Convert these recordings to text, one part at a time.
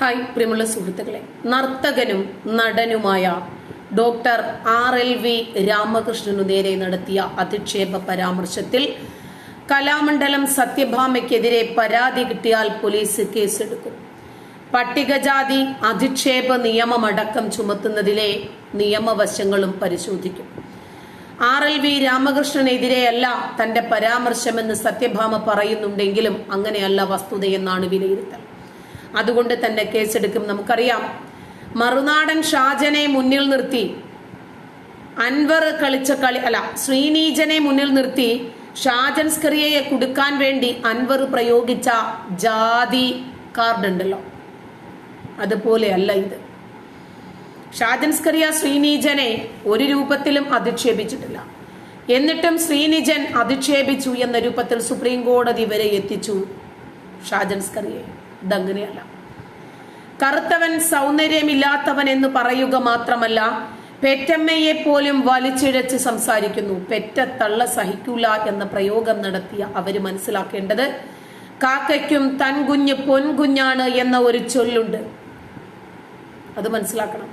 Hi പ്രിയമുള്ള സുഹൃത്തുക്കളെ. നർത്തകനും നടനുമായ ഡോക്ടർ ആർ എൽ വി രാമകൃഷ്ണനു നേരെ നടത്തിയ അധിക്ഷേപ പരാമർശത്തിൽ കലാമണ്ഡലം സത്യഭാമയ്ക്കെതിരെ പരാതി കിട്ടിയാൽ പോലീസ് കേസെടുക്കും. പട്ടികജാതി അധിക്ഷേപ നിയമമടക്കം ചുമത്തുന്നതിലെ നിയമവശങ്ങളും പരിശോധിക്കും. ആർ എൽ വി രാമകൃഷ്ണനെതിരെയല്ല തന്റെ പരാമർശമെന്ന് സത്യഭാമ പറയുന്നുണ്ടെങ്കിലും അങ്ങനെയല്ല വസ്തുതയെന്നാണ് വിലയിരുത്തൽ. അതുകൊണ്ട് തന്നെ കേസെടുക്കും. നമുക്കറിയാം. മറുനാടൻ ഷാജനെ മുന്നിൽ നിർത്തി. അൻവർ കളിച്ച കളി അല്ല ശ്രീനീജനെ മുന്നിൽ നിർത്തി. ഷാജൻ സ്കറിയയെ കൊടുക്കാൻ വേണ്ടി അൻവർ പ്രയോഗിച്ച ജാതി കാർഡ് ഉണ്ടല്ലോ. അതുപോലെ അല്ല ഇത്. ഷാജൻ സ്കറിയ ശ്രീനീജനെ ഒരു രൂപത്തിലും അധിക്ഷേപിച്ചിട്ടില്ല. എന്നിട്ടും ശ്രീനിജൻ അധിക്ഷേപിച്ചു എന്ന രൂപത്തിൽ സുപ്രീം കോടതി വരെ എത്തിച്ചു ഷാജൻ സ്കറിയെ ഇതങ്ങനെയല്ല കറുത്തവൻ സൗന്ദര്യമില്ലാത്തവൻ എന്ന് പറയുക മാത്രമല്ല പെറ്റമ്മയെ പോലും വലിച്ചിഴച്ച് സംസാരിക്കുന്നു. പെറ്റ തള്ള സഹിക്കൂല എന്ന പ്രയോഗം നടത്തിയ അവർ മനസ്സിലാക്കേണ്ടത് കാക്കയ്ക്കും തൻ കുഞ്ഞ് പൊൻകുഞ്ഞാണ് എന്ന ഒരു ചൊല്ലുണ്ട്. അത് മനസ്സിലാക്കണം.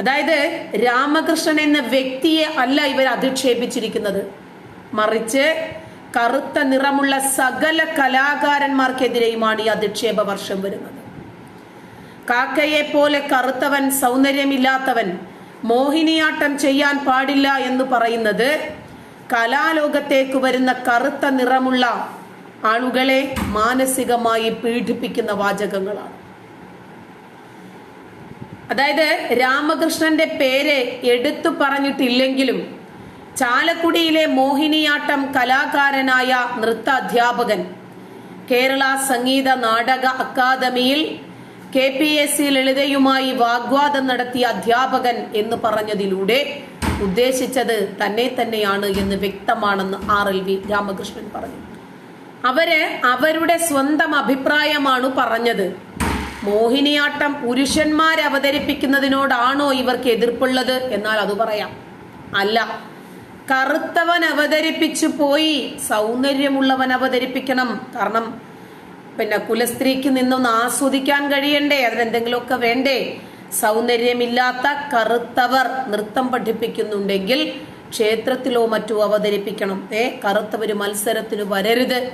അതായത് രാമകൃഷ്ണൻ എന്ന വ്യക്തിയെ അല്ല ഇവർ അധിക്ഷേപിച്ചിരിക്കുന്നത്. മറിച്ച് കറുത്ത നിറമുള്ള സകല കലാകാരന്മാർക്കെതിരെയുമാണ് ഈ അധിക്ഷേപ വർഷം വരുന്നത്. കാക്കയെ പോലെ കറുത്തവൻ സൗന്ദര്യമില്ലാത്തവൻ മോഹിനിയാട്ടം ചെയ്യാൻ പാടില്ല എന്ന് പറയുന്നത് കലാലോകത്തേക്ക് വരുന്ന കറുത്ത നിറമുള്ള ആളുകളെ മാനസികമായി പീഡിപ്പിക്കുന്ന വാചകങ്ങളാണ്. അതായത് രാമകൃഷ്ണന്റെ പേര് എടുത്തു പറഞ്ഞിട്ടില്ലെങ്കിലും ചാലക്കുടിയിലെ മോഹിനിയാട്ടം കലാകാരനായ നൃത്താധ്യാപകൻ. കേരള സംഗീത നാടക അക്കാദമിയിൽ കെ പി എസ് സി ലളിതയുമായി വാഗ്വാദം നടത്തിയ അധ്യാപകൻ എന്ന് പറഞ്ഞതിലൂടെ ഉദ്ദേശിച്ചത് തന്നെ തന്നെയാണ് എന്ന് വ്യക്തമാണെന്ന് ആർ എൽ വി രാമകൃഷ്ണൻ പറഞ്ഞു. അവർ അവരുടെ സ്വന്തം അഭിപ്രായമാണ് പറഞ്ഞത്. മോഹിനിയാട്ടം പുരുഷന്മാർ അവതരിപ്പിക്കുന്നതിനോടാണോ ഇവർക്ക് എതിർപ്പുള്ളത് എന്നാൽ അത് പറയാം. അല്ല കറുത്തവൻ അവതരിപ്പിച്ചു പോയി. സൗന്ദര്യമുള്ളവൻ അവതരിപ്പിക്കണം. കാരണം പിന്നെ കുലസ്ത്രീക്ക് നിന്നൊന്ന് ആസ്വദിക്കാൻ കഴിയണ്ടേ? അതിനെന്തെങ്കിലുമൊക്കെ വേണ്ടേ? സൗന്ദര്യമില്ലാത്ത കറുത്തവർ നൃത്തം പഠിപ്പിക്കുന്നുണ്ടെങ്കിൽ ക്ഷേത്രത്തിലോ മറ്റോ അവതരിപ്പിക്കണം. ഏ കറുത്തവര് മത്സരത്തിന് വരരുത്.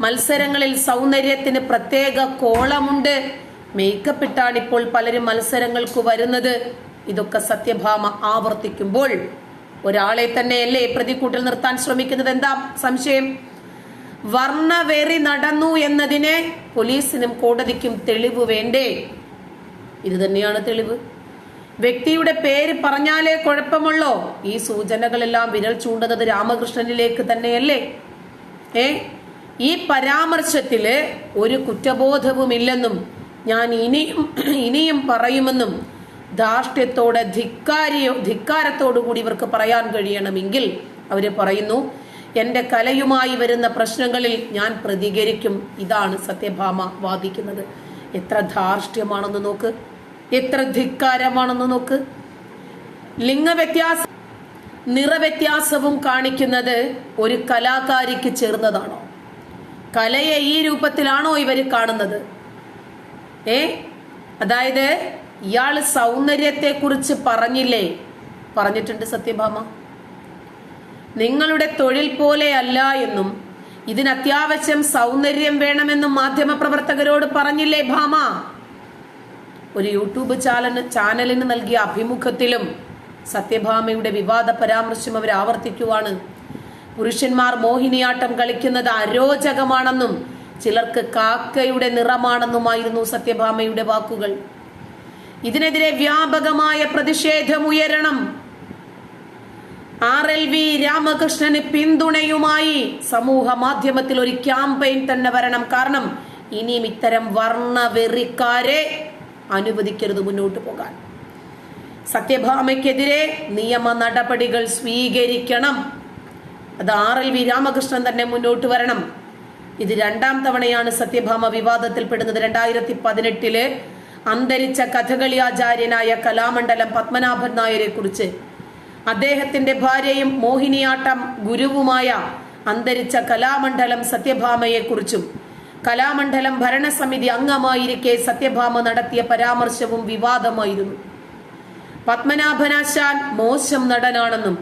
മത്സരങ്ങളിൽ സൗന്ദര്യത്തിന് പ്രത്യേക കോളമുണ്ട്. മേക്കപ്പ് ഇട്ടാണ് ഇപ്പോൾ പലരും മത്സരങ്ങൾക്ക് വരുന്നത്. ഇതൊക്കെ സത്യഭാമ ആവർത്തിക്കുമ്പോൾ ഒരാളെ തന്നെയല്ലേ പ്രതിക്കൂട്ടിൽ നിർത്താൻ ശ്രമിക്കുന്നത്? എന്താ സംശയം? വർണവേറി നടന്നു എന്നതിനെ പോലീസിനും കോടതിക്കും തെളിവ് വേണ്ടേ? ഇത് തന്നെയാണ് തെളിവ്. വ്യക്തിയുടെ പേര് പറഞ്ഞാലേ കുഴപ്പമുള്ളോ? ഈ സൂചനകളെല്ലാം വിരൽ ചൂണ്ടുന്നത് രാമകൃഷ്ണനിലേക്ക് തന്നെയല്ലേ? ഏ? ഈ പരാമർശത്തിൽ ഒരു കുറ്റബോധവുമില്ലെന്നും ഞാൻ ഇനിയും ഇനിയും പറയുമെന്നും ധാർഷ്ട്യത്തോടെ ധിക്കാരിയോ ധിക്കാരത്തോടു കൂടി ഇവർക്ക് പറയാൻ കഴിയണമെങ്കിൽ അവർ പറയുന്നു എന്റെ കലയുമായി വരുന്ന പ്രശ്നങ്ങളിൽ ഞാൻ പ്രതികരിക്കും. ഇതാണ് സത്യഭാമ വാദിക്കുന്നത്. എത്ര ധാർഷ്ട്യമാണെന്ന് നോക്ക്. എത്ര ധിക്കാരമാണെന്ന് നോക്ക്. ലിംഗവ്യത്യാസം നിറവ്യത്യാസവും കാണിക്കുന്നത് ഒരു കലാകാരിക്ക് ചേർന്നതാണോ? കലയെ ഈ രൂപത്തിലാണോ ഇവർ കാണുന്നത്? ഏ? അതായത് ഇയാൾ സൗന്ദര്യത്തെ കുറിച്ച് പറഞ്ഞില്ലേ? പറഞ്ഞിട്ടുണ്ട് സത്യഭാമ. നിങ്ങളുടെ തൊഴിൽ പോലെ അല്ല എന്നും ഇതിന് അത്യാവശ്യം സൗന്ദര്യം വേണമെന്നും മാധ്യമപ്രവർത്തകരോട് പറഞ്ഞില്ലേ ഭാമ? ഒരു യൂട്യൂബ് ചാനൽ ചാനലിന് നൽകിയ അഭിമുഖത്തിലും സത്യഭാമയുടെ വിവാദ പരാമർശം അവർ ആവർത്തിക്കുവാണ്. പുരുഷന്മാർ മോഹിനിയാട്ടം കളിക്കുന്നത് അരോചകമാണെന്നും ചിലർക്ക് കാക്കയുടെ നിറമാണെന്നുമായിരുന്നു സത്യഭാമയുടെ വാക്കുകൾ. ഇതിനെതിരെ വ്യാപകമായ പ്രതിഷേധം ഉയരണം ആർ എൽ വി രാമകൃഷ്ണന് പിന്തുണയുമായി സമൂഹ മാധ്യമത്തിൽ ഒരു ക്യാമ്പയിൻ തന്നെ വരണം. കാരണം ഇനിയും ഇത്തരം വർണവെറിക്കാരെ അനുവദിക്കരുത് മുന്നോട്ട് പോകാൻ. സത്യഭാമയ്ക്കെതിരെ നിയമ നടപടികൾ സ്വീകരിക്കണം. അത് ആർ എൽ വി രാമകൃഷ്ണൻ തന്നെ മുന്നോട്ട് വരണം. ഇത് രണ്ടാം തവണയാണ് സത്യഭാമ വിവാദത്തിൽപ്പെടുന്നത്. രണ്ടായിരത്തി പതിനെട്ടിൽ അന്തരിച്ച കഥകളി ആചാര്യനായ കലാമണ്ഡലം പത്മനാഭൻ നായരെ കുറിച്ച് അദ്ദേഹത്തിന്റെ ഭാര്യയും മോഹിനിയാട്ടം ഗുരുവുമായ അന്തരിച്ച കലാമണ്ഡലം സത്യഭാമയെ കുറിച്ചും കലാമണ്ഡലം ഭരണസമിതി അംഗമായിരിക്കെ സത്യഭാമ നടത്തിയ പരാമർശവും വിവാദമായിരുന്നു. പത്മനാഭനാശാൻ മോശം നടനാണെന്നും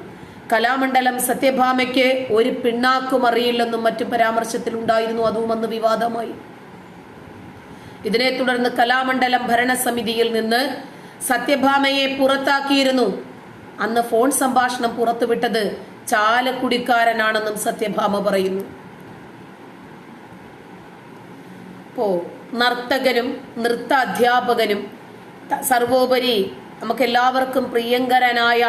കലാമണ്ഡലം സത്യഭാമയ്ക്ക് ഒരു പിണ്ണാക്കും അറിയില്ലെന്നും മറ്റു പരാമർശത്തിലുണ്ടായിരുന്നു അതും അന്ന് വിവാദമായി. ഇതിനെ തുടർന്ന് കലാമണ്ഡലം ഭരണസമിതിയിൽ നിന്ന് സത്യഭാമയെ പുറത്താക്കിയിരുന്നു. അന്ന് ഫോൺ സംഭാഷണം പുറത്തുവിട്ടത് ചാലക്കുടിക്കാരനാണെന്നും സത്യഭാമ പറയുന്നു. ഇപ്പോ നർത്തകനും നൃത്ത അധ്യാപകനും സർവോപരി സർവോപരി നമുക്കെല്ലാവർക്കും പ്രിയങ്കരനായ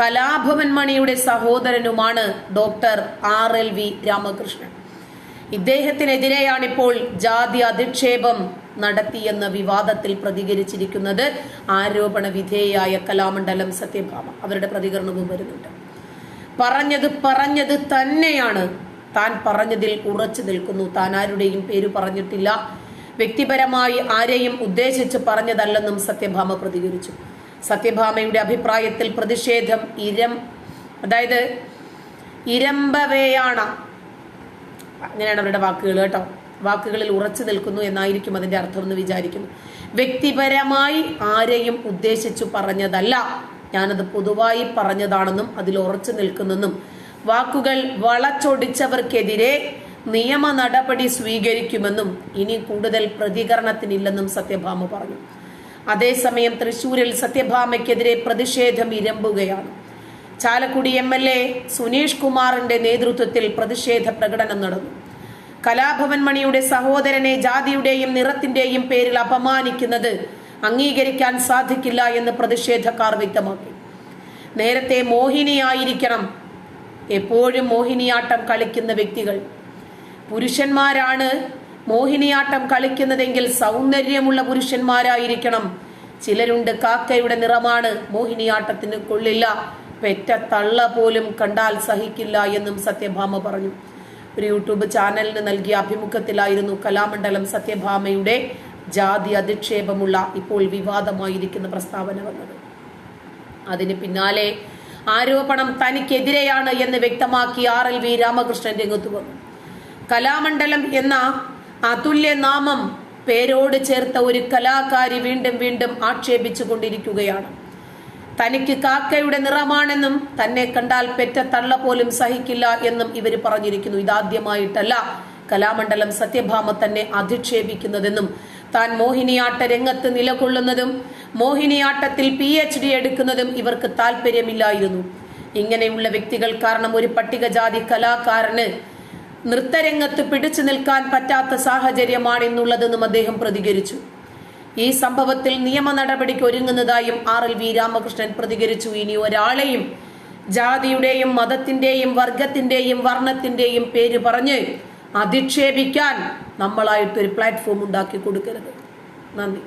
കലാഭവൻ മണിയുടെ സഹോദരനുമാണ് doctor R L V Ramakrishnan. ഇദ്ദേഹത്തിനെതിരെയാണിപ്പോൾ ജാതി അധിക്ഷേപം നടത്തിയെന്ന വിവാദത്തിൽ പ്രതികരിച്ചിരിക്കുന്നത് ആരോപണ വിധേയായ കലാമണ്ഡലം സത്യഭാമ. അവരുടെ പ്രതികരണവും വരുന്നുണ്ട്. പറഞ്ഞത് പറഞ്ഞത് തന്നെയാണ്. താൻ പറഞ്ഞതിൽ ഉറച്ചു നിൽക്കുന്നു. താൻ ആരുടെയും പേര് പറഞ്ഞിട്ടില്ല. വ്യക്തിപരമായി ആരെയും ഉദ്ദേശിച്ച് പറഞ്ഞതല്ലെന്നും സത്യഭാമ പ്രതികരിച്ചു. സത്യഭാമയുടെ അഭിപ്രായത്തിൽ പ്രതിഷേധം ഇരം അതായത് ഇരമ്പവേയാണ്. അങ്ങനെയാണ് അവരുടെ വാക്കുകൾ കേട്ടോ. വാക്കുകളിൽ ഉറച്ചു നിൽക്കുന്നു എന്നായിരിക്കും അതിന്റെ അർത്ഥം എന്ന് വിചാരിക്കുന്നു. വ്യക്തിപരമായി ആരെയും ഉദ്ദേശിച്ചു പറഞ്ഞതല്ല. ഞാനത് പൊതുവായി പറഞ്ഞതാണെന്നും അതിൽ ഉറച്ചു നിൽക്കുന്നെന്നും. വാക്കുകൾ വളച്ചൊടിച്ചവർക്കെതിരെ നിയമ നടപടി സ്വീകരിക്കുമെന്നും ഇനി കൂടുതൽ പ്രതികരണത്തിനില്ലെന്നും സത്യഭാമ പറഞ്ഞു. അതേസമയം തൃശൂരിൽ സത്യഭാമയ്ക്കെതിരെ പ്രതിഷേധം ഇരമ്പുകയാണ്. Chalakudy M L A Suneesh കുമാറിന്റെ നേതൃത്വത്തിൽ പ്രതിഷേധ പ്രകടനം നടന്നു. കലാഭവൻ മണിയുടെ സഹോദരനെ ജാതിയുടെയും നിറത്തിന്റെയും പേരിൽ അപമാനിക്കുന്നത് അംഗീകരിക്കാൻ സാധിക്കില്ല എന്ന് പ്രതിഷേധക്കാർ വ്യക്തമാക്കി. നേരത്തെ മോഹിനിയായിരിക്കണം. എപ്പോഴും മോഹിനിയാട്ടം കളിക്കുന്ന വ്യക്തികൾ. പുരുഷന്മാരാണ് മോഹിനിയാട്ടം കളിക്കുന്നതെങ്കിൽ സൗന്ദര്യമുള്ള പുരുഷന്മാരായിരിക്കണം. ചിലരുണ്ട് കാക്കയുടെ നിറമാണ് മോഹിനിയാട്ടത്തിന് കൊള്ളില്ല. പെറ്റ തള്ള പോലും കണ്ടാൽ സഹിക്കില്ല എന്നും സത്യഭാമ പറഞ്ഞു. ഒരു യൂട്യൂബ് ചാനലിന് നൽകിയ അഭിമുഖത്തിലായിരുന്നു കലാമണ്ഡലം സത്യഭാമയുടെ ജാതി അധിക്ഷേപമുള്ള ഇപ്പോൾ വിവാദമായിരിക്കുന്ന പ്രസ്താവന വന്നത്. അതിന് പിന്നാലെ ആരോപണം തനിക്കെതിരെയാണ് എന്ന് വ്യക്തമാക്കി ആർ എൽ വി രാമകൃഷ്ണൻ രംഗത്ത് വന്നു. കലാമണ്ഡലം എന്ന അതുല്യ നാമം പേരോട് ചേർത്ത ഒരു കലാകാരി വീണ്ടും വീണ്ടും ആക്ഷേപിച്ചു കൊണ്ടിരിക്കുകയാണ് തനിക്ക് കാക്കയുടെ നിറമാണെന്നും തന്നെ കണ്ടാൽ പെറ്റ തള്ള പോലും സഹിക്കില്ല എന്നും ഇവർ പറഞ്ഞിരിക്കുന്നു. ഇതാദ്യമായിട്ടല്ല കലാമണ്ഡലം സത്യഭാമ തന്നെ അധിക്ഷേപിക്കുന്നതെന്നും താൻ മോഹിനിയാട്ട രംഗത്ത് നിലകൊള്ളുന്നതും മോഹിനിയാട്ടത്തിൽ പി എച്ച് ഡി എടുക്കുന്നതും ഇവർക്ക് താല്പര്യമില്ലായിരുന്നു ഇങ്ങനെയുള്ള വ്യക്തികൾ കാരണം ഒരു പട്ടികജാതി കലാകാരന് നൃത്തരംഗത്ത് പിടിച്ചു നിൽക്കാൻ പറ്റാത്ത സാഹചര്യമാണ് ഇന്നുള്ളതെന്നും അദ്ദേഹം പ്രതികരിച്ചു. ഈ സംഭവത്തിൽ നിയമ നടപടിക്ക് ഒരുങ്ങുന്നതായും ആർ എൽ വി രാമകൃഷ്ണൻ പ്രതികരിച്ചു. ഇനി ഒരാളെയും ജാതിയുടെയും മതത്തിന്റെയും വർഗത്തിന്റെയും വർണത്തിന്റെയും പേര് പറഞ്ഞ് അധിക്ഷേപിക്കാൻ നമ്മളായിട്ടൊരു പ്ലാറ്റ്ഫോം ഉണ്ടാക്കി കൊടുക്കരുത്. നന്ദി.